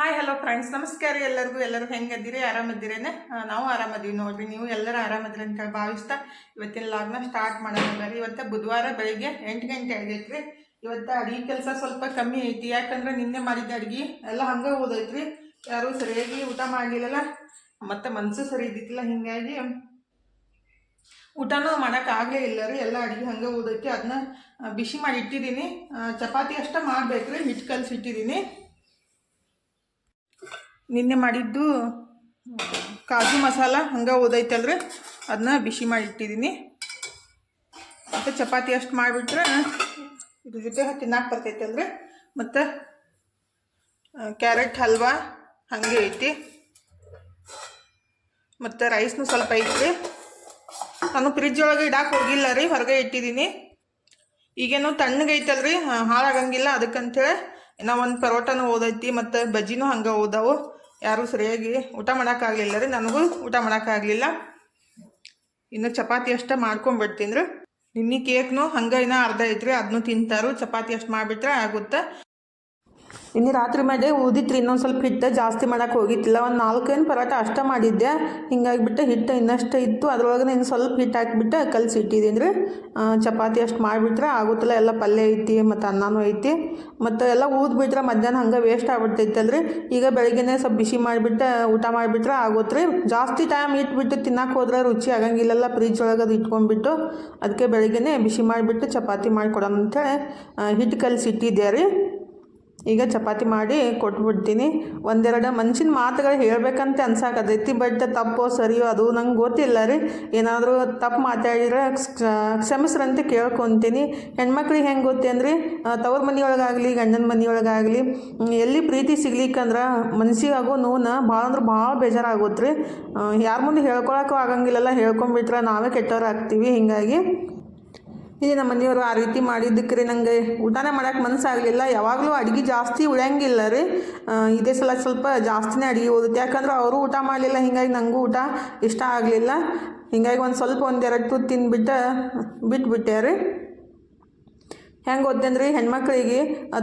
Hi hello friends ನಮಸ್ಕಾರ ಎಲ್ಲರಿಗೂ. ಎಲ್ಲರೂ ಹೆಂಗದ್ದೀರಿ ಆರಾಮದ್ದೀರೇನೆ? ಆ, ನಾವು ಆರಾಮದೀವಿ ನೋಡ್ರಿ. ನೀವು ಎಲ್ಲರೂ ಆರಾಮದಿರಿ ಅಂತ ಭಾವಿಸ್ತಾ ಇವತ್ತಿನ ಲಾಗ್ನ ಸ್ಟಾರ್ಟ್ ಮಾಡೋಣ ರೀ ಇವತ್ತು ಬುಧವಾರ ಬೆಳಿಗ್ಗೆ ಎಂಟು ಗಂಟೆ ಆಗೈತೆ ರೀ ಇವತ್ತು ಅಡುಗೆ ಕೆಲಸ ಸ್ವಲ್ಪ ಕಮ್ಮಿ ಐತಿ. ಯಾಕಂದ್ರೆ ನಿನ್ನೆ ಮಾಡಿದ್ದ ಅಡುಗೆ ಎಲ್ಲ ಹಂಗೆ ಓದೈತ್ರಿ ಯಾರೂ ಸರಿಯಾಗಿ ಊಟ ಮಾಡಲಿಲ್ಲಲ್ಲ. ಮತ್ತು ಮನಸ್ಸು ಸರಿ ಇದ್ದಿತ್ತಿಲ್ಲ ಹಿಂಗಾಗಿ ಊಟನೂ ಮಾಡೋಕ್ಕಾಗಲೇ ಇಲ್ಲ ರೀ. ಎಲ್ಲ ಅಡುಗೆ ಹಂಗೆ ಓದೈತಿ ಅದನ್ನ ಬಿಸಿ ಮಾಡಿ ಇಟ್ಟಿದ್ದೀನಿ. ಚಪಾತಿ ಅಷ್ಟೇ ಮಾಡಬೇಕ್ರಿ. ಹಿಟ್ಟು ಕಲಸಿ ಇಟ್ಟಿದ್ದೀನಿ. ನಿನ್ನೆ ಮಾಡಿದ್ದು ಕಾಜು ಮಸಾಲ ಹಂಗೆ ಓದೈತಲ್ರಿ ಅದನ್ನ ಬಿಸಿ ಮಾಡಿ ಇಟ್ಟಿದ್ದೀನಿ ಮತ್ತು ಚಪಾತಿ ಅಷ್ಟು ಮಾಡಿಬಿಟ್ರೆ ಇದ್ರ ಜೊತೆ ತಿನ್ನಕ್ಕೆ ಬರ್ತೈತಲ್ರಿ ಮತ್ತು ಕ್ಯಾರೆಟ್, ಹಲ್ವಾ ಹಾಗೆ ಐತಿ. ಮತ್ತು ರೈಸ್ನು ಸ್ವಲ್ಪ ಐತಿ ನಾನು ಫ್ರಿಜ್ ಒಳಗೆ ಇಡಕ್ಕೆ ಹೋಗಿಲ್ಲ ರೀ, ಹೊರಗೆ ಇಟ್ಟಿದ್ದೀನಿ ಈಗೇನು ತಣ್ಣಗೆ ಐತಲ್ರಿ ಹಾ- ಹಾಳಾಗಂಗಿಲ್ಲ ಅದಕ್ಕಂತೇಳಿ. ಇನ್ನೂ ಒಂದು ಪರೋಟನೂ ಓದೈತಿ, ಮತ್ತು ಬಜ್ಜಿನೂ ಹಂಗೆ ಓದಾವು. ಯಾರೂ ಸರಿಯಾಗಿ ಊಟ ಮಾಡೋಕ್ಕಾಗಲಿಲ್ಲ ರೀ, ನನಗೂ ಊಟ ಮಾಡೋಕ್ಕಾಗಲಿಲ್ಲ. ಇನ್ನು ಚಪಾತಿ ಅಷ್ಟೇ ಮಾಡ್ಕೊಂಬಿಡ್ತೀನಿ ರೀ. ನಿನ್ನೆ ಕೇಕ್ನು ಹಂಗೆ ಇನ್ನೂ ಅರ್ಧ ಐತ್ರಿ ಅದನ್ನು ತಿಂತಾರು, ಚಪಾತಿ ಅಷ್ಟು ಮಾಡಿಬಿಟ್ರೆ ಆಗುತ್ತೆ. ಇನ್ನು ರಾತ್ರಿ ಮಾಡಿ ಊದಿತ್ರಿ ಇನ್ನೊಂದು ಸ್ವಲ್ಪ ಹಿಟ್ಟು ಜಾಸ್ತಿ ಮಾಡೋಕೆ ಹೋಗಿತ್ತಿಲ್ಲ. ಒಂದು ನಾಲ್ಕೇನು ಪರೋಟ ಅಷ್ಟೇ ಮಾಡಿದ್ದೆ. ಹಿಂಗಾಗಿಬಿಟ್ಟು ಹಿಟ್ಟು ಇನ್ನಷ್ಟು ಇತ್ತು. ಅದ್ರೊಳಗೆ ಇನ್ನು ಸ್ವಲ್ಪ ಹಿಟ್ಟು ಹಾಕಿಬಿಟ್ಟು ಕಲಸಿ ಇಟ್ಟಿದ್ದೀನಿ ರೀ ಚಪಾತಿ ಅಷ್ಟು ಮಾಡಿಬಿಟ್ರೆ ಆಗುತ್ತಲ್ಲ, ಎಲ್ಲ ಪಲ್ಯ ಐತಿ ಮತ್ತು ಅನ್ನನೂ ಐತಿ. ಮತ್ತು ಎಲ್ಲ ಊದ್ಬಿಟ್ರೆ ಮಧ್ಯಾಹ್ನ ಹಂಗೆ ವೇಸ್ಟ್ ಆಗ್ಬಿಡ್ತೈತಲ್ರಿ? ಈಗ ಬೆಳಗ್ಗೆನೇ ಸ್ವಲ್ಪ ಬಿಸಿ ಮಾಡಿಬಿಟ್ಟು, ಊಟ ಮಾಡಿಬಿಟ್ರೆ ಆಗುತ್ತೆ ರೀ ಜಾಸ್ತಿ ಟೈಮ್ ಇಟ್ಬಿಟ್ಟು ತಿನ್ನಕ್ಕೆ ಹೋದ್ರೆ ರುಚಿ ಆಗಂಗಿಲ್ಲಲ್ಲ ಫ್ರಿಜ್ ಒಳಗೆ ಅದು ಇಟ್ಕೊಂಡ್ಬಿಟ್ಟು. ಅದಕ್ಕೆ ಬೆಳಗ್ಗೆನೇ ಬಿಸಿ ಮಾಡಿಬಿಟ್ಟು ಚಪಾತಿ ಮಾಡಿಕೊಡೋಣ ಅಂತೇಳಿ ಹಿಟ್ಟು ಕಲಸಿ ಇಟ್ಟಿದ್ದೆ ರೀ. ಈಗ ಚಪಾತಿ ಮಾಡಿ ಕೊಟ್ಬಿಡ್ತೀನಿ. ಒಂದೆರಡು ಮನ್ಸಿನ ಮಾತುಗಳು ಹೇಳಬೇಕಂತ ಅನ್ಸಾಕತೈತಿ. ಬಟ್ ತಪ್ಪೋ ಸರಿಯೋ ಅದು ನಂಗೆ ಗೊತ್ತಿಲ್ಲ ರೀ. ಏನಾದರೂ ತಪ್ಪು ಮಾತಾಡಿದ್ರೆ ಕ್ಷಮಿಸ್ರಂತ ಕೇಳ್ಕೊತೀನಿ. ಹೆಣ್ಮಕ್ಳಿಗೆ ಹೆಂಗೆ ಗೊತ್ತೇ ಅಂದ್ರಿ ತವ್ರ ಮನೆಯೊಳಗಾಗಲಿ, ಗಂಡನ ಮನೆಯೊಳಗಾಗಲಿ ಎಲ್ಲಿ ಪ್ರೀತಿ ಸಿಗ್ಲಿಕ್ಕಂದ್ರೆ ಮನ್ಸಿಗೆ ಆಗೋ ನೋವನ್ನ ಭಾಳ ಅಂದ್ರೆ ಭಾಳ ಬೇಜಾರಾಗುತ್ತೆ ರೀ ಯಾರ ಮುಂದೆ ಹೇಳ್ಕೊಳಕ್ಕೂ ಆಗಂಗಿಲ್ಲಲ್ಲ. ಹೇಳ್ಕೊಂಬಿಟ್ರೆ ನಾವೇ ಕೆಟ್ಟವ್ರು ಆಗ್ತೀವಿ. ಹೀಗಾಗಿ ಇಲ್ಲಿ ನಮ್ಮ ಮನೆಯವರು ಆ ರೀತಿ ಮಾಡಿದ್ದಕ್ಕೆ ರೀ ನನಗೆ ಊಟನೇ ಮಾಡೋಕ್ಕೆ ಮನಸ್ಸಾಗಲಿಲ್ಲ ಯಾವಾಗಲೂ ಅಡುಗೆ ಜಾಸ್ತಿ ಉಳಿಯಂಗಿಲ್ಲ ರೀ. ಇದೇ ಸಲ ಸ್ವಲ್ಪ ಜಾಸ್ತಿನೇ ಅಡುಗೆ ಓದುತ್ತೆ. ಯಾಕಂದ್ರೆ ಅವರು ಊಟ ಮಾಡಲಿಲ್ಲ, ಹಿಂಗಾಗಿ ನನಗೂ ಊಟ ಇಷ್ಟ ಆಗಲಿಲ್ಲ. ಹಿಂಗಾಗಿ ಒಂದು ಸ್ವಲ್ಪ ಒಂದೆರಡು ತುತ್ತು ತಿಂದುಬಿಟ್ಟು ಬಿಟ್ಬಿಟ್ಟೆ ರೀ. ಹೆಂಗೆ ಓದ್ತೇನ್ರಿ? ಹೆಣ್ಮಕ್ಳಿಗೆ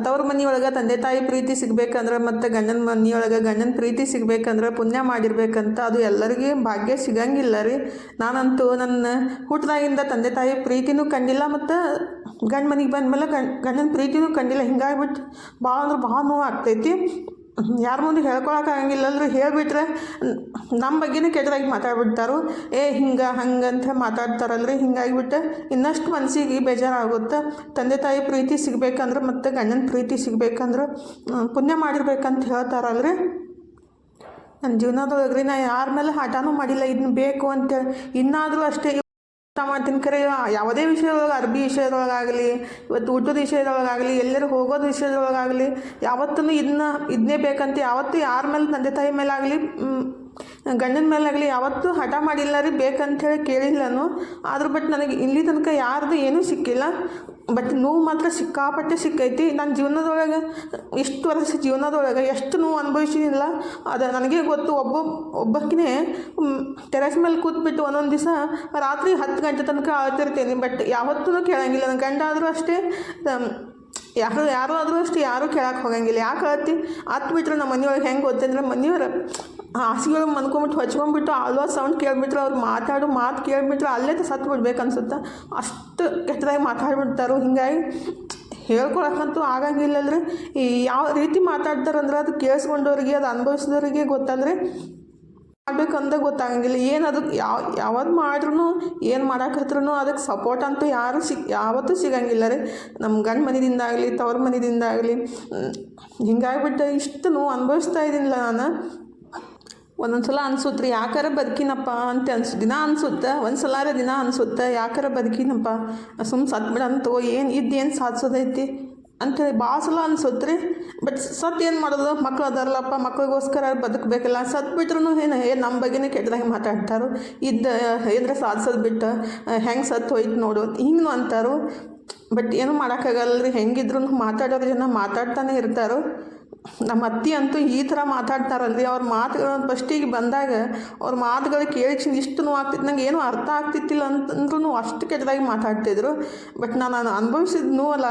ತವ್ರ ಮನೆಯೊಳಗೆ ತಂದೆ ತಾಯಿ ಪ್ರೀತಿ ಸಿಗ್ಬೇಕಂದ್ರೆ ಮತ್ತು ಗಂಡನ ಮನೆಯೊಳಗೆ ಗಂಡನ ಪ್ರೀತಿ ಸಿಗ್ಬೇಕಂದ್ರೆ ಪುಣ್ಯ ಮಾಡಿರ್ಬೇಕಂತ ಅದು ಎಲ್ಲರಿಗೆ ಭಾಗ್ಯ ಸಿಗಂಗಿಲ್ಲ ರೀ ನಾನಂತೂ ನನ್ನ ಹುಟ್ಟದಾಗಿಂದ ತಂದೆ ತಾಯಿ ಪ್ರೀತಿನೂ ಕಂಡಿಲ್ಲ ಮತ್ತು ಗಂಡ ಮನೆಗೆ ಬಂದಮೇಲೆ ಗಂಡ, ಗಂಡನ ಪ್ರೀತಿನೂ ಕಂಡಿಲ್ಲ. ಹಿಂಗಾಗಿಬಿಟ್ಟು ಭಾಳ ಅಂದ್ರೆ ಭಾಳ ನೋವು ಆಗ್ತೈತಿ ಯಾರ ಮುಂದೆ ಹೇಳ್ಕೊಳಕ್ಕೆ ಆಗಂಗಿಲ್ಲ ಅಂದ್ರೆ ಹೇಳಿಬಿಟ್ರೆ ನಮ್ಮ ಬಗ್ಗೆನೇ ಕೆಟ್ಟದಾಗಿ ಮಾತಾಡ್ಬಿಡ್ತಾರೋ. ಏ, ಹಿಂಗೆ ಹಂಗಂತ ಮಾತಾಡ್ತಾರಲ್ರಿ. ಹಿಂಗಾಗಿಬಿಟ್ಟು ಇನ್ನಷ್ಟು ಮನಸ್ಸಿಗೆ ಬೇಜಾರಾಗುತ್ತೆ. ತಂದೆ, ತಾಯಿ ಪ್ರೀತಿ ಸಿಗಬೇಕಂದ್ರೆ ಮತ್ತು ಗಂಡನ ಪ್ರೀತಿ ಸಿಗಬೇಕಂದ್ರೆ ಪುಣ್ಯ ಮಾಡಿರ್ಬೇಕಂತ ಹೇಳ್ತಾರಲ್ರಿ. ನನ್ನ ಜೀವನದೊಳಗೆ ರೀ ನಾ ಯಾರ ಮೇಲೆ ಹಠನೂ ಮಾಡಿಲ್ಲ. ಇದನ್ನ ಬೇಕು ಅಂತೇಳಿ ಇನ್ನಾದರೂ ಅಷ್ಟೇ ಮಾಡ್ತೀನಿ ಖರೆ ಯಾವುದೇ ವಿಷಯದೊಳಗೆ, ಅರ್ಬಿ ವಿಷಯದೊಳಗಾಗಲಿ, ಇವತ್ತು ಊಟದ ವಿಷಯದೊಳಗಾಗಲಿ, ಎಲ್ಲರೂ ಹೋಗೋದು ವಿಷಯದೊಳಗಾಗಲಿ ಯಾವತ್ತೂ ಇದನ್ನ ಇದನ್ನೇ ಬೇಕಂತ ಯಾವತ್ತೂ ಯಾರ ಮೇಲೆ, ತಂದೆ ತಾಯಿ ಮೇಲಾಗಲಿ ಗಂಡನ ಮೇಲಾಗಲಿ ಯಾವತ್ತೂ ಹಠ ಮಾಡಿಲ್ಲ ರೀ ಬೇಕಂಥೇಳಿ ಕೇಳಿಲ್ಲನು. ಆದ್ರೂ ಬಟ್ ನನಗೆ ಇಲ್ಲಿ ತನಕ ಯಾರ್ದು ಏನೂ ಸಿಕ್ಕಿಲ್ಲ. ಬಟ್ ನೋವು ಮಾತ್ರ ಸಿಕ್ಕಾಪಟ್ಟೆ ಸಿಕ್ಕೈತಿ. ನನ್ನ ಜೀವನದೊಳಗೆ, ಇಷ್ಟು ವರ್ಷ ಜೀವನದೊಳಗೆ ಎಷ್ಟು ನೋವು ಅನುಭವಿಸಿಲ್ಲ ಅದು ನನಗೆ ಗೊತ್ತು, ಒಬ್ಬ ಒಬ್ಬಕ್ಕಿನೇ ಟೆರೆಸ್ ಮೇಲೆ ಕೂತ್ಬಿಟ್ಟು ಒಂದೊಂದು ದಿವಸ ರಾತ್ರಿ ಹತ್ತು ಗಂಟೆ ತನಕ ಅಳ್ತಿರ್ತೀನಿ ಬಟ್ ಯಾವತ್ತೂ ಕೇಳಂಗಿಲ್ಲ. ನನ್ನ ಗಂಡ ಆದರೂ ಅಷ್ಟೇ ಯಾರು ಯಾರು ಆದರೂ ಅಷ್ಟೇ ಯಾರೂ ಕೇಳಕ್ಕೆ ಹೋಗಂಗಿಲ್ಲ. ಯಾಕೆ ಹೇಳ್ತಿ ಹತ್ತು ಬಿಟ್ಟರೆ ನಮ್ಮ ಮನೆಯೊಳಗೆ ಹೆಂಗೆ ಗೊತ್ತಂದ್ರೆ ಮನೆಯವ್ರು ಹಾಸಿಗೆ ಮನ್ಕೊಂಬಿಟ್ಟು ಹೊಚ್ಕೊಂಡ್ಬಿಟ್ಟು ಆಲ್ವಾ ಸೌಂಡ್ ಕೇಳಿಬಿಟ್ರೆ ಅವ್ರು ಮಾತಾಡೋ ಮಾತು ಕೇಳಿಬಿಟ್ರೆ ಅಲ್ಲೇ ಸತ್ತು ಬಿಡ್ಬೇಕು ಅನ್ಸುತ್ತೆ? ಅಷ್ಟು ಕೆಟ್ಟದಾಗಿ ಮಾತಾಡ್ಬಿಡ್ತಾರೋ? ಹಿಂಗಾಗಿ ಹೇಳ್ಕೊಳಕ್ಕಂತೂ ಆಗಂಗಿಲ್ಲಲ್ರಿ. ಈ ಯಾವ ರೀತಿ ಮಾತಾಡ್ತಾರಂದ್ರೆ ಅದು ಕೇಳಿಸ್ಕೊಂಡವ್ರಿಗೆ, ಅದು ಅನುಭವಿಸಿದವ್ರಿಗೆ ಗೊತ್ತಂದ್ರೆ ಮಾಡ್ಬೇಕಂದ ಗೊತ್ತಾಗಂಗಿಲ್ಲ. ಏನು ಅದಕ್ಕೆ ಯಾವ ಯಾವತ್ತು ಮಾಡ್ರೂ ಏನು ಮಾಡಕತ್ರೂ ಅದಕ್ಕೆ ಸಪೋರ್ಟ್ ಅಂತೂ ಯಾರು ಸಿಕ್ ಯಾವತ್ತೂ ಸಿಗಂಗಿಲ್ಲ ರೀ ನಮ್ಮ ಗಂಡ ಮನೆದಿಂದಾಗಲಿ ತವ್ರ ಮನೆದಿಂದಾಗಲಿ ಹಿಂಗಾಗ್ಬಿಟ್ಟು ಇಷ್ಟು ನೋವು ಅನುಭವಿಸ್ತಾ ಇದ್ದೀನಿಲ್ಲ ನಾನು. ಒಂದೊಂದು ಸಲ ಅನ್ಸುತ್ತೆ ರೀ ಯಾಕಾರ ಬದುಕಿನಪ್ಪ ಅಂತ ಅನ್ಸು, ದಿನ ಅನ್ಸುತ್ತೆ ಒಂದು ದಿನ ಅನ್ಸುತ್ತೆ, ಯಾಕಾರ ಬದುಕಿನಪ್ಪ? ಸುಮ್ಮ ಸತ್ಬಿಡ ಅಂತ ಏನು ಇದ್ದೇನು ಸಾಧಿಸೋದೈತಿ? ಅಂಥೇಳಿ ಭಾಳ ಸಲ ಅನ್ಸುತ್ತೆ ರೀ ಬಟ್ ಸತ್ ಏನು ಮಾಡೋದು? ಮಕ್ಳು ಅದಾರಲ್ಲಪ್ಪ, ಮಕ್ಳಿಗೋಸ್ಕರ ಬದುಕಬೇಕಲ್ಲ. ಸತ್ ಬಿಟ್ರು ಏನು ಏನು ನಮ್ಮ ಬಗ್ಗೆನೇ ಕೆಟ್ಟದಾಗಿ ಮಾತಾಡ್ತಾರೋ. ಇದ್ದ ಏನರ ಸಾಧಿಸೋದು ಬಿಟ್ಟು ಹೆಂಗೆ ಸತ್ತು ಹೋಯ್ತು ನೋಡು ಹಿಂಗೂ ಅಂತಾರೋ. ಬಟ್ ಏನು ಮಾಡೋಕ್ಕಾಗಲ್ಲ ರೀ ಹೆಂಗಿದ್ರು ಮಾತಾಡೋರು ಜನ ಮಾತಾಡ್ತಾನೆ ಇರ್ತಾರೋ. ನಮ್ಮ ಅತ್ತಿ ಅಂತೂ ಈ ಥರ ಮಾತಾಡ್ತಾರಲ್ರಿ ಅವ್ರ ಮಾತುಗಳು ಫಸ್ಟಿಗೆ ಬಂದಾಗ ಅವ್ರ ಮಾತುಗಳು ಕೇಳಿ ಇಷ್ಟು ಆಗ್ತಿತ್ತು ನಂಗೆ ಏನೂ ಅರ್ಥ ಆಗ್ತಿತ್ತಿಲ್ಲ ಅಂತಂದ್ರೂ ಅಷ್ಟು ಕೆಟ್ಟದಾಗಿ ಮಾತಾಡ್ತಿದ್ರು. ಬಟ್ ನಾನು ಅನುಭವಿಸಿದ ನೋವಲ್ಲ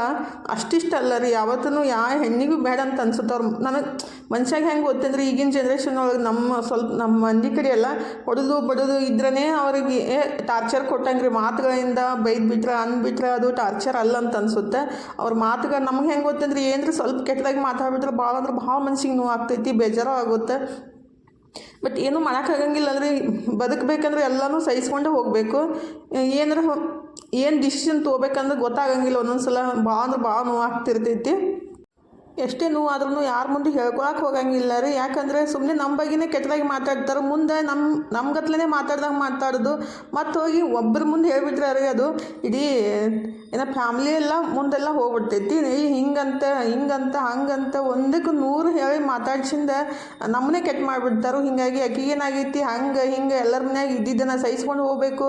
ಅಲ್ಲ ಅಲ್ಲ ರೀ. ಯಾವತ್ತೂ ಯಾವ ಹೆಣ್ಣಿಗೂ ಬೇಡ ಅಂತ ಅನ್ಸುತ್ತೆ ಅವ್ರು ನನಗೆ. ಮನುಷ್ಯಾಗ ಹೆಂಗೆ ಗೊತ್ತಂದ್ರೆ ಈಗಿನ ಜನ್ರೇಷನ್ ಒಳಗೆ ನಮ್ಮ ಸ್ವಲ್ಪ ನಮ್ಮ ಮಂದಿ ಕಡೆ ಎಲ್ಲ ಹೊಡೆದು ಬಡದು ಇದ್ರೇ ಅವ್ರಿಗೆ ಟಾರ್ಚರ್ ಕೊಟ್ಟಂಗೆ ಮಾತುಗಳಿಂದ ಬೈದು ಬಿಟ್ರೆ ಅಂದ್ಬಿಟ್ರೆ ಅದು ಟಾರ್ಚರ್ ಅಲ್ಲ ಅಂತ ಅನ್ಸುತ್ತೆ. ಅವ್ರ ಮಾತುಗಳು ನಮ್ಗೆ ಹೆಂಗೆ ಗೊತ್ತಂದ್ರೆ ಏನ್ರಿ ಸ್ವಲ್ಪ ಕೆಟ್ಟದಾಗಿ ಮಾತಾಡ್ಬಿಟ್ರೆ ಭಾಳ ಅಂದ್ರೆ ಭಾಳ ಮನ್ಸಿಗೆ ನೋವು ಆಗ್ತೈತಿ, ಬೇಜಾರು ಆಗುತ್ತೆ. ಬಟ್ ಏನೂ ಮಾಡೋಕ್ಕಾಗಂಗಿಲ್ಲ ಅಂದರೆ ಬದುಕಬೇಕಂದ್ರೆ ಎಲ್ಲನೂ ಸಹಿಸ್ಕೊಂಡೇ ಹೋಗಬೇಕು. ಏನಾರ ಏನು ಡಿಸಿಷನ್ ತೊಗೋಬೇಕಂದ್ರೆ ಗೊತ್ತಾಗಂಗಿಲ್ಲ ಒಂದೊಂದು ಸಲ ಭಾಳ ಅಂದ್ರೆ ಭಾಳ ನೋವು ಆಗ್ತಿರ್ತೈತಿ. ಎಷ್ಟೇ ನೋವು ಆದ್ರೂ ಯಾರ ಮುಂದೆ ಹೇಳ್ಕೊಳಕ್ಕೆ ಹೋಗಂಗಿಲ್ಲ ರೀ. ಯಾಕಂದರೆ ಸುಮ್ಮನೆ ನಮ್ಮ ಬಗ್ಗೆನೇ ಕೆಟ್ಟದಾಗಿ ಮಾತಾಡ್ತಾರೆ. ಮುಂದೆ ನಮ್ಮ ನಮ್ಮ ಗತ್ಲೇ ಮಾತಾಡ್ದಂಗೆ ಮಾತಾಡೋದು. ಮತ್ತು ಹೋಗಿ ಒಬ್ಬರ ಮುಂದೆ ಹೇಳ್ಬಿಟ್ರೆ ರೀ ಅದು ಇಡೀ ಏನ ಫ್ಯಾಮ್ಲಿ ಎಲ್ಲ ಮುಂದೆಲ್ಲ ಹೋಗ್ಬಿಡ್ತೈತಿ. ಹಿಂಗಂತ ಹಿಂಗಂತ, ಹಂಗಂತ ಒಂದಕ್ಕೆ ನೂರು ಹೇಳಿ ಮಾತಾಡ್ಸಿಂದ ನಮ್ಮನ್ನೇ ಕೆಟ್ಟ ಮಾಡಿಬಿಡ್ತಾರೆ. ಹೀಗಾಗಿ ಆಕೆ ಏನಾಗೈತಿ ಹಂಗೆ, ಹಿಂಗೆ ಎಲ್ಲರ ಮನ್ಯಾಗ ಇದ್ದಿದ್ದನ್ನು ಸಹಿಸ್ಕೊಂಡು ಹೋಗಬೇಕು.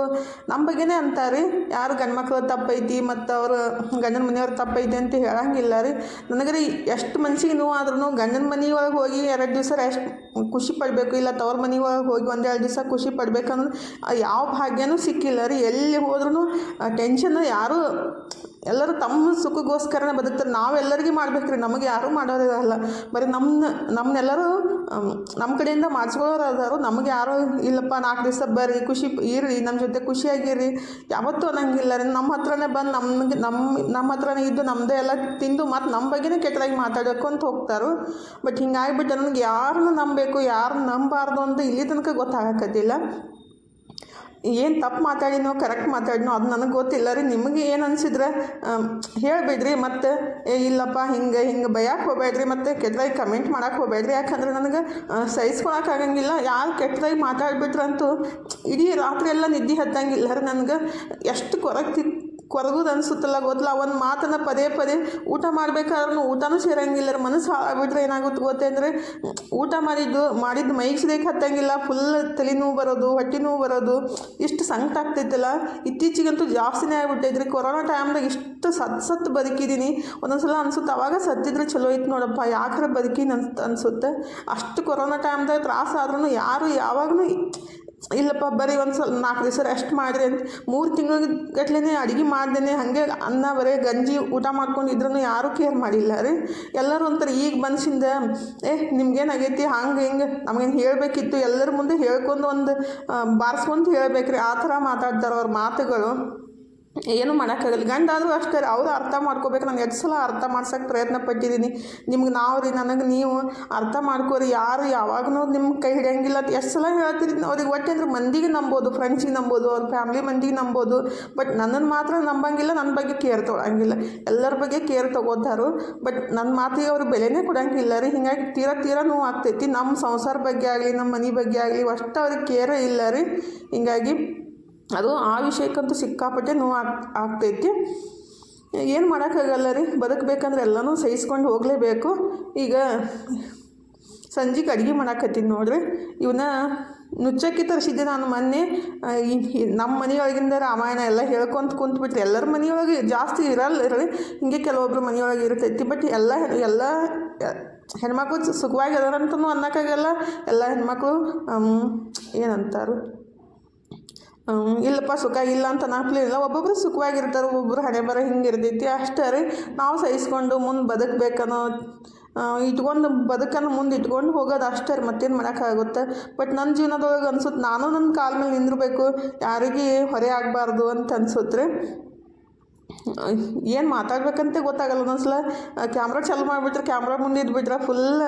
ನಮ್ಮ ಬಗ್ಗೆನೇ ಅಂತಾರೆ. ಯಾರು ಗಂಡ್ಮಕ್ಳು ತಪ್ಪೈತಿ ಮತ್ತು ಅವ್ರ ಗಂಡನ ಮನೆಯವ್ರ ತಪ್ಪೈತಿ ಅಂತ ಹೇಳಂಗಿಲ್ಲ ರೀ. ನನಗೆ ರೀ ಎಷ್ಟು ಮನ್ಸಿಗೆ ನೋವು ಆದ್ರೂ ಗಂಡನ ಮನೆ ಒಳಗೆ ಹೋಗಿ ಎರಡು ದಿವಸ ರೆಸ್ಟ್ ಖುಷಿ ಪಡಬೇಕು, ಇಲ್ಲ ತವ್ರ ಮನೆ ಒಳಗೆ ಹೋಗಿ ಒಂದೆರಡು ದಿವಸ ಖುಷಿ ಪಡ್ಬೇಕಂದ್ರೆ ಯಾವ ಭಾಗ್ಯನೂ ಸಿಕ್ಕಿಲ್ಲ ರೀ. ಎಲ್ಲಿ ಹೋದ್ರೂ ಟೆನ್ಷನ್ ಯಾರೂ ಎಲ್ಲರೂ ತಮ್ಮ ಸುಖಗೋಸ್ಕರನೇ ಬದುಕ್ತಾರೆ. ನಾವೆಲ್ಲರಿಗೂ ಮಾಡ್ಬೇಕು ರೀ ನಮಗೆ ಯಾರೂ ಮಾಡೋದಿಲ್ಲ ಬರೀ ನಮ್ಮನ್ನ ನಮ್ಮನ್ನೆಲ್ಲರೂ ನಮ್ಮ ಕಡೆಯಿಂದ ಮಾಡಿಸ್ಕೊಳ್ಳೋರು ನಮಗೆ ಯಾರೂ ಇಲ್ಲಪ್ಪ, ನಾಲ್ಕು ದಿವಸ ಬರ್ರಿ, ಖುಷಿ ಇರ್ರಿ ನಮ್ಮ ಜೊತೆ ಖುಷಿಯಾಗಿರಿ ಯಾವತ್ತೂ ಅನ್ನಂಗಿಲ್ಲ ರೀ. ನಮ್ಮ ಹತ್ರನೇ ಬಂದು ನಮಗೆ ನಮ್ಮ ನಮ್ಮ ಹತ್ರನೇ ಇದ್ದು ನಮ್ಮದೇ ಎಲ್ಲ ತಿಂದು ಮತ್ತು ನಮ್ಮ ಬಗ್ಗೆನೇ ಕೆಟ್ಟದಾಗಿ ಮಾತಾಡೋಕ್ಕಂತ ಹೋಗ್ತಾರೆ. ಬಟ್ ಹಿಂಗಾಗಿಬಿಟ್ಟು ನನಗೆ ಯಾರನ್ನ ನಂಬಬೇಕು, ಯಾರನ್ನ ನಂಬಾರ್ದು ಅಂತ ಇಲ್ಲಿ ತನಕ ಗೊತ್ತಾಗಕತ್ತಿಲ್ಲ. ಏನು ತಪ್ಪು ಮಾತಾಡಿನೋ ಕರೆಕ್ಟ್ ಮಾತಾಡಿನೋ ಅದು ನನಗೆ ಗೊತ್ತಿಲ್ಲ ರೀ. ನಿಮಗೆ ಏನು ಅನಿಸಿದ್ರೆ ಹೇಳಿಬಿಡ್ರಿ, ಮತ್ತು ಇಲ್ಲಪ್ಪ, ಹಿಂಗೆ ಹಿಂಗೆ ಬಯಕ್ಕೆ ಹೋಗ್ಬೇಡ್ರಿ, ಮತ್ತು ಕೆಟ್ಟದಾಗಿ ಕಮೆಂಟ್ ಮಾಡೋಕ್ಕೆ ಹೋಗ್ಬೇಡ್ರಿ. ಯಾಕಂದ್ರೆ ನನಗೆ ಸಹಿಸ್ಕೊಳಕ್ಕಾಗಂಗಿಲ್ಲ ಯಾರು ಕೆಟ್ಟದಾಗಿ ಮಾತಾಡ್ಬಿಟ್ರಂತೂ, ಇಡೀ ರಾತ್ರಿ ಎಲ್ಲ ನಿದ್ದೆ ಹತ್ತಂಗಿಲ್ಲ ರೀ ನನಗೆ. ಎಷ್ಟು ಕೊರಗ್ತಿ ಕೊರಗುದು ಅನ್ಸುತ್ತಲ್ಲ ಗೊತ್ತಲ್ಲ? ಒಂದು ಮಾತನ್ನ ಪದೇ ಪದೇ ಊಟ ಮಾಡ್ಬೇಕಾದ್ರೂ ಊಟನೂ ಸೇರಂಗಿಲ್ಲ ರೀ. ಮನಸ್ಸು ಹಾಳಾಗ್ಬಿಟ್ರೆ ಏನಾಗುತ್ತೆ ಗೊತ್ತೇ ಅಂದರೆ, ಊಟ ಮಾಡಿದ್ದು ಮಾಡಿದ್ದು ಮೈಕ್ಸ್ ಸಿದಕ್ಕೆ ಹತ್ತಂಗಿಲ್ಲ ಫುಲ್ ತಲೆನೋವು ಬರೋದು, ಹೊಟ್ಟೆ ನೋವು ಬರೋದು, ಇಷ್ಟು ಸಂಕಟ ಆಗ್ತೈತಲ್ಲ. ಇತ್ತೀಚಿಗಂತೂ ಜಾಸ್ತಿನೇ ಆಗ್ಬಿಟ್ಟೈತ್ರಿ. ಕೊರೋನಾ ಟೈಮ್ದಾಗ ಇಷ್ಟು ಸತ್ ಸತ್ತು ಬದುಕಿದ್ದೀನಿ ಒಂದೊಂದು ಸಲ ಅನ್ಸುತ್ತೆ, ಅವಾಗ ಸತ್ತಿದ್ರೆ ಚಲೋ ಇತ್ತು ನೋಡಪ್ಪ. ಯಾಕರ ಬದುಕಿನ ಅನ್ಸ್ ಅನ್ಸುತ್ತೆ? ಅಷ್ಟು ಕೊರೋನಾ ಟೈಮ್ದಾಗ ತ್ರಾಸ ಆದ್ರೂ ಯಾರು ಯಾವಾಗಲೂ ಇಲ್ಲಪ್ಪ, ಬರೀ ಒಂದು ಸ್ವಲ್ಪ ನಾಲ್ಕು ದಿವಸ ರೆಸ್ಟ್ ಮಾಡಿರಿ ಅಂತ ಮೂರು ತಿಂಗಳ ಗಟ್ಲೆ ಅಡುಗೆ ಮಾಡ್ದೇನೆ. ಹಾಗೆ ಅನ್ನ, ಬರೀ, ಗಂಜಿ ಊಟ ಮಾಡ್ಕೊಂಡು ಇದ್ರೂ ಯಾರೂ ಕೇರ್ ಮಾಡಿಲ್ಲ ರೀ. ಎಲ್ಲರೂ ಒಂಥರ ಈಗ ಮನ್ಸಿಂದ, ಏ, ನಿಮ್ಗೇನಾಗೈತಿ? ಹಂಗೆ ಹಿಂಗೆ ನಮಗೇನು ಹೇಳಬೇಕಿತ್ತು? ಎಲ್ಲರ ಮುಂದೆ ಹೇಳ್ಕೊಂಡು ಒಂದು ಬಾರಿಸ್ಕೊಂಡು ಹೇಳ್ಬೇಕು ರೀ ಆ ಥರ ಮಾತಾಡ್ತಾರೆ ಅವ್ರ ಮಾತುಗಳು. ಏನು ಮಾಡೋಕ್ಕಾಗಲ್ಲ ಗಂಡ ಆದರೂ ಅಷ್ಟೇ, ಅವ್ರು ಅರ್ಥ ಮಾಡ್ಕೋಬೇಕು. ನಾನು ಎಷ್ಟು ಸಲ ಅರ್ಥ ಮಾಡ್ಸೋಕೆ ಪ್ರಯತ್ನ ಪಟ್ಟಿದ್ದೀನಿ. ನಿಮ್ಗೆ ನಾವು ರೀ, ನನಗೆ ನೀವು ಅರ್ಥ ಮಾಡ್ಕೋರಿ. ಯಾರು ಯಾವಾಗೂ ನಿಮ್ಮ ಕೈ ಹಿಡಿಯಂಗಿಲ್ಲ ಎಷ್ಟು ಸಲ ಹೇಳ್ತೀರಿ. ಅವ್ರಿಗೆ ಒಟ್ಟೆ ಅಂದ್ರೆ ಮಂದಿಗೆ ನಂಬೋದು ಫ್ರೆಂಡ್ಸಿಗೆ ನಂಬೋದು, ಅವ್ರ ಫ್ಯಾಮ್ಲಿ ಮಂದಿಗೆ ನಂಬೋದು. ಬಟ್ ನನ್ನನ್ನು ಮಾತ್ರ ನಂಬಂಗಿಲ್ಲ ನನ್ನ ಬಗ್ಗೆ ಕೇರ್ ತೊಗೊಳಂಗಿಲ್ಲ ಎಲ್ಲರ ಬಗ್ಗೆ ಕೇರ್ ತೊಗೋತಾರು. ಬಟ್ ನನ್ನ ಮಾತಿಗೆ ಅವ್ರು ಬೆಲೆನೇ ಕೊಡಂಗಿಲ್ಲ ರೀ. ಹಿಂಗಾಗಿ ತೀರ ತೀರ ನೋವು ಆಗ್ತೈತಿ. ನಮ್ಮ ಸಂಸಾರ ಬಗ್ಗೆ ಆಗಲಿ ನಮ್ಮ ಮನೆ ಬಗ್ಗೆ ಆಗಲಿ, ಅಷ್ಟು ಅವ್ರಿಗೆ ಕೇರೇ ಇಲ್ಲ ರೀ ಹಿಂಗಾಗಿ ಅದು ಆ ವಿಷಯಕ್ಕಂತೂ ಸಿಕ್ಕಾಪಟ್ಟೆ ನೋವು ಆಗ್ ಆಗ್ತೈತಿ. ಏನು ಮಾಡೋಕ್ಕಾಗಲ್ಲ ರೀ? ಬದುಕಬೇಕಂದ್ರೆ ಎಲ್ಲನೂ ಸಹಿಸ್ಕೊಂಡು ಹೋಗಲೇಬೇಕು. ಈಗ ಸಂಜೆಗೆ ಅಡುಗೆ ಮಾಡಾಕತ್ತೀನಿ ನೋಡ್ರಿ. ಇವನ್ನ ನುಚ್ಚಕ್ಕಿ ತರಿಸಿದ್ದೆ ನಾನು ಮೊನ್ನೆ. ನಮ್ಮ ಮನೆಯೊಳಗಿಂದ ರಾಮಾಯಣ ಎಲ್ಲ ಹೇಳ್ಕೊಂತ ಕುಂತ್ಬಿಟ್ರೆ ಎಲ್ಲರ ಮನೆಯೊಳಗೆ ಜಾಸ್ತಿ ಇರಲ್ಲ ಇರಲಿ ಹಿಂಗೆ ಕೆಲವೊಬ್ರು ಮನೆಯೊಳಗೆ ಇರ್ತೈತಿ. ಬಟ್ ಎಲ್ಲ ಎಲ್ಲ ಹೆಣ್ಮಕ್ಳು ಸುಖವಾಗಿ ಅದಾರಂತನೂ ಅನ್ನೋಕ್ಕಾಗಲ್ಲ. ಎಲ್ಲ ಹೆಣ್ಮಕ್ಳು ಏನಂತಾರು? ಇಲ್ಲಪ್ಪ ಸುಖ, ಇಲ್ಲ ಅಂತ ನಾಪ್ಲಿಲ್ಲ ಒಬ್ಬೊಬ್ರು ಸುಖವಾಗಿರ್ತಾರೆ, ಒಬ್ಬೊಬ್ರು ಹಣೆ ಬರ ಹಿಂಗೆ ಇರ್ತೈತಿ ಅಷ್ಟೇ ರೀ. ನಾವು ಸಹಿಸ್ಕೊಂಡು ಮುಂದೆ ಬದುಕಬೇಕನ್ನೋ ಇಟ್ಕೊಂಡು ಬದುಕನ್ನು ಮುಂದೆ ಇಟ್ಕೊಂಡು ಹೋಗೋದು ಅಷ್ಟೇ ರೀ. ಮತ್ತೇನು ಮಾಡೋಕ್ಕಾಗುತ್ತೆ? ಬಟ್ ನನ್ನ ಜೀವನದೊಳಗೆ ಅನ್ಸುತ್ತೆ, ನಾನು ನನ್ನ ಕಾಲ ಮೇಲೆ ನಿಂದಿರಬೇಕು, ಯಾರಿಗೆ ಹೊರೆ ಆಗಬಾರ್ದು ಅಂತ ಅನ್ಸುತ್ತೆ ರೀ. ಏನು ಮಾತಾಡ್ಬೇಕಂತ ಗೊತ್ತಾಗಲ್ಲ. ಒಂದೊಂದ್ಸಲ ಕ್ಯಾಮ್ರಾ ಚಾಲು ಮಾಡಿಬಿಟ್ರೆ ಕ್ಯಾಮ್ರಾ ಮುಂದೆ ಇದ್ಬಿಟ್ರೆ ಫುಲ್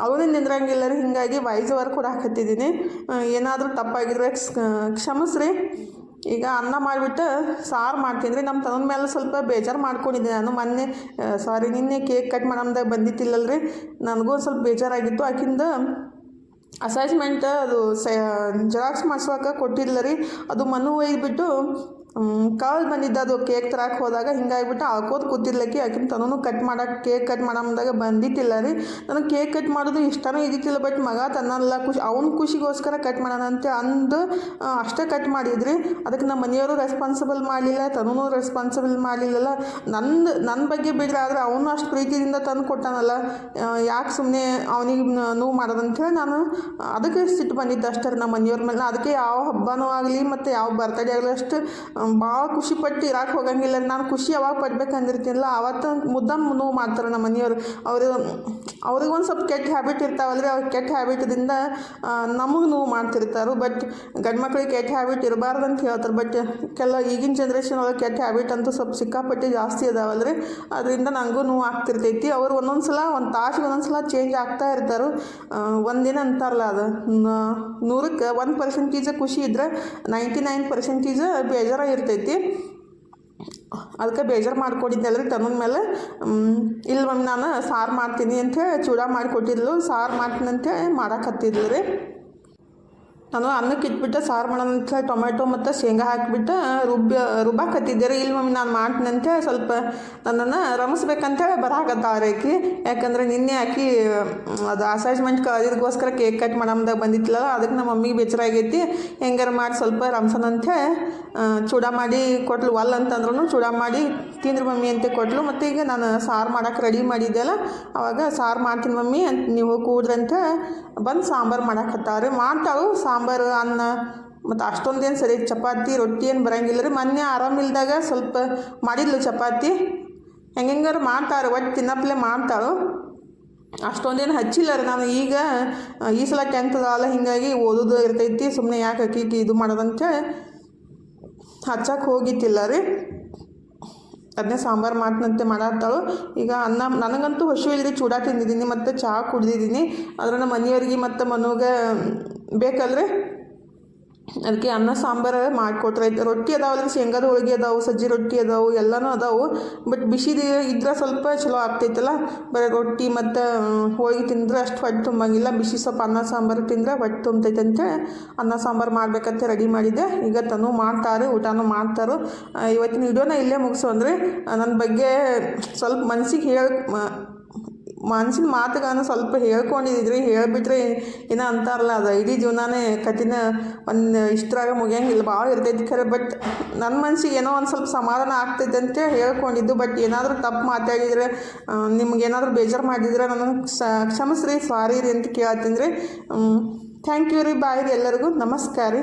ಅವನೇ ನಿಂದ್ರಂಗಿಲ್ಲ ರೀ. ಹೀಗಾಗಿ ವಾಯ್ಸ್ ಓವರ್ ಕೂಡ ಹಾಕತ್ತಿದ್ದೀನಿ. ಏನಾದರೂ ತಪ್ಪಾಗಿದ್ರೆ ಕ್ಷ- ಕ್ಷಮಿಸ್ರಿ. ಈಗ ಅನ್ನ ಮಾಡಿಬಿಟ್ಟು ಸಾರು ಮಾಡ್ತೀನಿ ರೀ. ನಮ್ಮ ತನದ ಮೇಲೆ ಸ್ವಲ್ಪ ಬೇಜಾರು ಮಾಡ್ಕೊಂಡಿದ್ದೆ ನಾನು. ಮೊನ್ನೆ ಸಾರಿ ನಿನ್ನೆ ಕೇಕ್ ಕಟ್ ಮಾಡಮ್ದಾಗ ಬಂದಿತ್ತಿಲ್ಲಲ್ಲ ರೀ. ನನಗೂ ಒಂದು ಸ್ವಲ್ಪ ಬೇಜಾರಾಗಿತ್ತು. ಆಕಿಂದ ಅಸೈನ್ಮೆಂಟ್ ಅದು ಸ ಜೆರಾಕ್ಸ್ ಮಾಡ್ಸೋಕೆ ಕೊಟ್ಟಿಲ್ಲ ರೀ. ಅದು ಮನು ಒಯ್ದುಬಿಟ್ಟು ಕಾಲ್ ಬಂದಿದ್ದ ಅದು ಕೇಕ್ ತರಕ್ಕೆ ಹೋದಾಗ ಹಿಂಗಾಗ್ಬಿಟ್ಟು ಹಾಕೋದು ಕೂತಿರ್ಲಕ್ಕಿ. ಆಕಿನ ತನೂ ಕಟ್ ಮಾಡೋಕೆ, ಕೇಕ್ ಕಟ್ ಮಾಡೋದಾಗ ಬಂದಿತ್ತಿಲ್ಲ ರೀ. ನನಗೆ ಕೇಕ್ ಕಟ್ ಮಾಡೋದು ಇಷ್ಟನೂ ಇದ್ದಿತ್ತಿಲ್ಲ ಬಟ್ ಮಗ ತನ್ನಲ್ಲ ಖುಷಿ, ಅವ್ನ ಖುಷಿಗೋಸ್ಕರ ಕಟ್ ಮಾಡೋಣ ಅಂದು ಅಷ್ಟೇ ಕಟ್ ಮಾಡಿದ್ರಿ. ಅದಕ್ಕೆ ನಮ್ಮ ಮನೆಯವರು ರೆಸ್ಪಾನ್ಸಿಬಲ್ ಮಾಡಲಿಲ್ಲ ತನೂ ರೆಸ್ಪಾನ್ಸಿಬಲ್ ಮಾಡಲಿಲ್ಲಲ್ಲ. ನಂದು ನನ್ನ ಬಗ್ಗೆ ಬಿಡ್ರೆ, ಆದರೆ ಅವನು ಅಷ್ಟು ಪ್ರೀತಿಯಿಂದ ತಂದು ಕೊಟ್ಟಾನಲ್ಲ. ಯಾಕೆ ಸುಮ್ಮನೆ ಅವನಿಗೆ ನೋವು ಮಾಡೋದಂತೇಳಿ ನಾನು ಅದಕ್ಕೆ ಸಿಟ್ಟು ಬಂದಿದ್ದೆ ಅಷ್ಟೇ ನಮ್ಮ ಮನೆಯವ್ರ ಮೇಲೆ. ಅದಕ್ಕೆ ಯಾವ ಹಬ್ಬನೂ ಆಗಲಿ ಮತ್ತು ಯಾವ ಬರ್ತಡೇ ಆಗಲಿ ಅಷ್ಟು ಭಾಳ ಖುಷಿ ಪಟ್ಟು ಇರಕ್ಕೆ ಹೋಗಂಗಿಲ್ಲ. ನಾನು ಖುಷಿ ಯಾವಾಗ ಪಡ್ಬೇಕಂದಿರ್ತೀನಲ್ಲ, ಅವತ್ತು ಮುದ್ದಾ ನೋವು ಮಾಡ್ತಾರೆ ನಮ್ಮ ಮನೆಯವರು. ಅವರು ಅವ್ರಿಗೆ ಒಂದು ಸ್ವಲ್ಪ ಕೆಟ್ಟ ಹ್ಯಾಬಿಟ್ ಇರ್ತಾವಲ್ರಿ, ಅವ್ರ ಕೆಟ್ಟ ಹ್ಯಾಬಿಟ್ದಿಂದ ನಮಗೆ ನೋವು ಮಾಡ್ತಿರ್ತಾರೆ. ಬಟ್ ಗಂಡು ಮಕ್ಳಿಗೆ ಕೆಟ್ಟ ಹ್ಯಾಬಿಟ್ ಇರಬಾರ್ದು ಅಂತ ಹೇಳ್ತಾರೆ. ಬಟ್ ಕೆಲ ಈಗಿನ ಜನ್ರೇಷನ್ ಒಳಗೆ ಕೆಟ್ಟ ಹ್ಯಾಬಿಟ್ ಅಂತೂ ಸ್ವಲ್ಪ ಸಿಕ್ಕಾಪಟ್ಟೆ ಜಾಸ್ತಿ ಅದಾವಲ್ರಿ. ಅದರಿಂದ ನನಗೂ ನೋವು ಆಗ್ತಿರ್ತೈತಿ. ಅವ್ರು ಒಂದೊಂದು ಸಲ, ಒಂದು ತಾಸಿಗೆ ಒಂದೊಂದು ಸಲ ಚೇಂಜ್ ಆಗ್ತಾ ಇರ್ತಾರೆ. ಒಂದಿನ ಅಂತಾರಲ್ಲ ಅದು. ನೂರಕ್ಕೆ ಒಂದು ಪರ್ಸೆಂಟೇಜ ಖುಷಿ ಇದ್ರೆ ನೈಂಟಿ ನೈನ್ ಪರ್ಸೆಂಟೇಜ ಬೇಜಾರ ಇರ್ತೈತಿ ಅದಕ್ಕೆ ಬೇಜಾರು ಮಾಡ್ಕೊಂಡಿದ್ದೆಲ್ರಿ ತಂದ ಮೇಲೆ ಇಲ್ಲಿ ನಾನು ಸಾರು ಮಾಡ್ತೀನಿ ಅಂಥೇಳಿ ಚೂಡ ಮಾಡಿಕೊಟ್ಟಿದ್ಲು ಸಾರು ಮಾಡ್ತೀನಿ ಅಂತೇಳಿ ಮಾಡಾಕತ್ತಿದ್ಲು ರೀ. ನಾನು ಅನ್ನಕ್ಕೆ ಇಟ್ಬಿಟ್ಟು, ಸಾರು ಮಾಡೋಣ ಅಂತ ಟೊಮೆಟೊ ಮತ್ತು ಶೇಂಗಾ ಹಾಕಿಬಿಟ್ಟು, ರುಬ್ಬ ರುಬ್ಬಾಕತ್ತಿದ್ದೆ ರೀ ಇಲ್ಲಿ ಮಮ್ಮಿ, ನಾನು ಮಾಡ್ತೀನಂತೆ ಸ್ವಲ್ಪ ನನ್ನನ್ನು ರಮಿಸ್ಬೇಕಂತೇಳಿ ಬರಾಕತ್ತಾರ ಆಕಿ ಯಾಕಂದ್ರೆ ನಿನ್ನೆ ಆಕಿ ಅದು ಅಸೈಸ್ಮೆಂಟ್ ಇದಕ್ಕೋಸ್ಕರ ಕೇಕ್ ಕಟ್ ಮಾಡಮ್ದಾಗ ಬಂದಿತ್ತಲ್ಲ, ಅದಕ್ಕೆ ನಮ್ಮ ಮಮ್ಮಿಗೆ ಬೇಜಾರಾಗೈತಿ ಹೆಂಗಾರ ಮಾಡಿ ಸ್ವಲ್ಪ ರಮಸನಂತೆ ಚೂಡ ಮಾಡಿ ಕೊಟ್ಲು, ಒಲ್ ಅಂತಂದ್ರೂ ಚೂಡ ಮಾಡಿ ತಿಂದ್ರಿ ಮಮ್ಮಿ ಅಂತ ಕೊಟ್ಲು. ಮತ್ತು ಈಗ ನಾನು ಸಾರು ಮಾಡಕ್ಕೆ ರೆಡಿ ಮಾಡಿದ್ದೆಲ್ಲ ಅವಾಗ ಸಾರು ಮಾಡ್ತೀನಿ ಮಮ್ಮಿ ಅಂತ ನೀವು ಕೂಡ್ರಂತ ಬಂದು ಸಾಂಬಾರು ಮಾಡಾಕತ್ತಾರ. ಮಾಡ್ತಾವೆ ಸಾಂಬಾರು ಅನ್ನ, ಮತ್ತು ಅಷ್ಟೊಂದೇನು ಸರಿ ಚಪಾತಿ, ರೊಟ್ಟಿ ಏನು ಬರಂಗಿಲ್ಲ ರೀ. ಮೊನ್ನೆ ಆರಾಮಿಲ್ದಾಗ ಸ್ವಲ್ಪ ಮಾಡಿದ್ಲು ಚಪಾತಿ. ಹೆಂಗೆಂಗಾರು ಮಾಡ್ತಾರೆ, ಒಟ್ಟು ತಿನ್ನಪ್ಲೆ ಮಾಡ್ತಾಳು ಅಷ್ಟೊಂದೇನು ಹಚ್ಚಿಲ್ಲ ರೀ ನಾನು. ಈಗ ಈ ಸಲ ಟೆಂತ್ ಅಲ್ಲ, ಹೀಗಾಗಿ ಓದೋದು ಇರ್ತೈತಿ. ಸುಮ್ಮನೆ ಯಾಕೆ ಅಕ್ಕಿಗೆ ಇದು ಮಾಡೋದಂತೇಳಿ ಹಚ್ಚಕ್ಕೆ ಹೋಗಿತ್ತಿಲ್ಲ ರೀ. ಅದನ್ನೇ ಸಾಂಬಾರು ಮಾಡ್ತಂತೆ ಮಾಡತ್ತಾಳು. ಈಗ ಅನ್ನ, ನನಗಂತೂ ಹಸು ರೀ ಚೂಡ ತಿಂದಿದ್ದೀನಿ, ಮತ್ತು ಚಹಾ ಕುಡ್ದಿದ್ದೀನಿ. ನಮ್ಮ ಮನೆಯವ್ರಿಗೆ ಮತ್ತು ಮನೋಗೆ ಬೇಕಲ್ರಿ ಅದಕ್ಕೆ ಅನ್ನ, ಸಾಂಬಾರು ಮಾಡಿಕೊಟ್ರೆ ರೊಟ್ಟಿ ಅದಾವಲ್ಲ ಶೇಂಗಾದ ಹೋಳಿಗೆ ಅದಾವು, ಸಜ್ಜಿ ರೊಟ್ಟಿ ಅದಾವು, ಎಲ್ಲನೂ ಅದಾವು. ಬಟ್ ಬಿಸಿದು ಇದ್ರೆ ಸ್ವಲ್ಪ ಚಲೋ ಆಗ್ತೈತಲ್ಲ. ಬರೀ ರೊಟ್ಟಿ ಮತ್ತು ಹೋಳಿಗೆ ತಿಂದ್ರೆ ಅಷ್ಟು ಹೊಟ್ಟೆ ತುಂಬಂಗಿಲ್ಲ. ಬಿಸಿ ಸ್ವಲ್ಪ ಅನ್ನ, ಸಾಂಬಾರು ತಿಂದರೆ ಹೊಟ್ಟೆ ತುಂಬ್ತೈತೆ ಅಂತೇಳಿ ಅನ್ನ, ಸಾಂಬಾರು ಮಾಡಬೇಕಂತ ರೆಡಿ ಮಾಡಿದ್ದೆ. ಈಗ ತನು ಮಾಡ್ತಾರೆ, ಊಟನೂ ಮಾಡ್ತಾರೆ. ಇವತ್ತಿನ ವಿಡಿಯೋನ ಇಲ್ಲೇ ಮುಗಿಸೋಂದ್ರೆ ನನ್ನ ಬಗ್ಗೆ ಸ್ವಲ್ಪ ಮನಸ್ಸಿಗೆ ಹೇಳಿ ಮನ್ಸಿನ ಮಾತುಗಳನ್ನು ಸ್ವಲ್ಪ ಹೇಳ್ಕೊಂಡಿದ್ರಿ, ಹೇಳಿಬಿಟ್ರೆ ಏನೋ ಅಂತಾರಲ್ಲ, ಅದು ಇಡೀ ಜೀವನನೇ ಕಠಿಣ ಒಂದು ಇಷ್ಟರಾಗ ಮುಗಿಯಂಗಿಲ್ಲ, ಭಾಳ ಇರ್ತೈತಿ ಖರೆ. ಬಟ್ ನನ್ನ ಮನ್ಸಿಗೆ ಏನೋ ಒಂದು ಸ್ವಲ್ಪ ಸಮಾಧಾನ ಆಗ್ತೈತೆ ಅಂತ ಹೇಳ್ಕೊಂಡಿದ್ದು. ಬಟ್ ಏನಾದರೂ ತಪ್ಪು ಮಾತಾಡಿದರೆ ನಿಮ್ಗೆ ಏನಾದರೂ ಬೇಜಾರು ಮಾಡಿದ್ರೆ ನನಗೆ ಕ್ಷಮಿಸ್ರಿ ಸಾರಿ ರೀ ಅಂತ ಕೇಳ್ತೀನಿ ರೀ. ಥ್ಯಾಂಕ್ ಯು ರೀ ಬಾಯ್ ರೀ ಎಲ್ಲರಿಗೂ. ನಮಸ್ಕಾರ ರೀ.